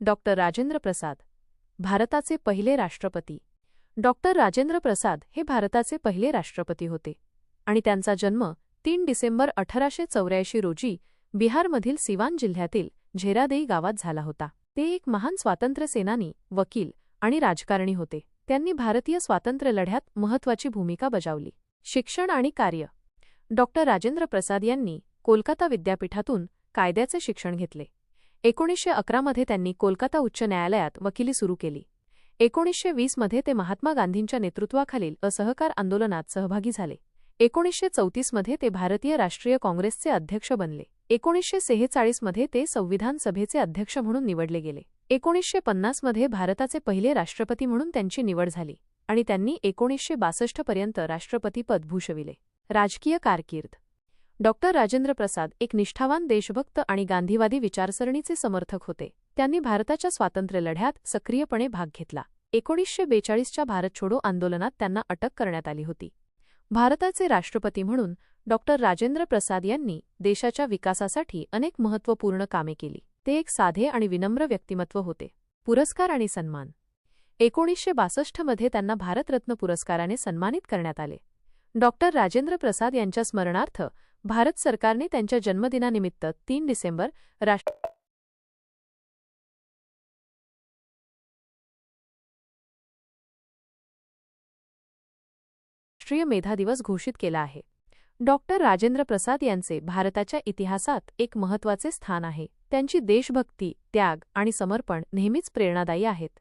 Doctor Rajendra Prasad भारताचे पहिले राष्ट्रपती. डॉक्टर राजेंद्र प्रसाद हे भारताचे पहिले राष्ट्रपती होते आणि त्यांचा जन्म तीन डिसेंबर अठराशे चौऱ्याऐंशी रोजी बिहारमधील सिवान जिल्ह्यातील झेरादेई गावात झाला होता. ते एक महान स्वातंत्र्यसेनानी वकील आणि राजकारणी होते. त्यांनी भारतीय स्वातंत्र्य लढ्यात महत्त्वाची भूमिका बजावली. शिक्षण आणि कार्य. डॉक्टर राजेंद्र प्रसाद यांनी कोलकाता विद्यापीठातून कायद्याचे शिक्षण घेतले. एकोणीसशे अकरामध्ये त्यांनी कोलकाता उच्च न्यायालयात वकिली सुरू केली. एकोणीसशे वीसमध्ये ते महात्मा गांधींच्या नेतृत्वाखालील असहकार आंदोलनात सहभागी झाले. एकोणीसशे चौतीसमध्ये ते भारतीय राष्ट्रीय काँग्रेसचे अध्यक्ष बनले. एकोणीसशे सेहेचाळीसमध्ये ते संविधान सभेचे अध्यक्ष म्हणून निवडले गेले. एकोणीसशे पन्नासमध्ये भारताचे पहिले राष्ट्रपती म्हणून त्यांची निवड झाली आणि त्यांनी एकोणीसशे बासष्टपर्यंत राष्ट्रपतीपद भूषविले. राजकीय कारकीर्द डॉक्टर राजेंद्र प्रसाद एक निष्ठावान देशभक्त आणि गांधीवादी विचारसरणीचे समर्थक होते. त्यांनी भारताच्या स्वातंत्र्य लढ्यात सक्रियपणे भाग घेतला. एकोणीसशे बेचाळीसच्या भारत छोडो आंदोलनात त्यांना अटक करण्यात आली होती. भारताचे राष्ट्रपती म्हणून डॉक्टर राजेंद्र प्रसाद यांनी देशाच्या विकासासाठी अनेक महत्त्वपूर्ण कामे केली. ते एक साधे आणि विनम्र व्यक्तिमत्व होते. पुरस्कार आणि सन्मान. एकोणीसशे बासष्टमध्ये त्यांना भारतरत्न पुरस्काराने सन्मानित करण्यात आले. डॉक्टर राजेंद्र प्रसाद यांच्या स्मरणार्थ भारत सरकारने त्यांच्या जन्मदिनानिमित्त तीन डिसेंबर राष्ट्र राष्ट्रीय मेधा दिवस घोषित केला आहे. डॉक्टर राजेंद्र प्रसाद यांचे भारताच्या इतिहासात एक महत्त्वाचे स्थान आहे. त्यांची देशभक्ती त्याग आणि समर्पण नेहमीच प्रेरणादायी आहेत.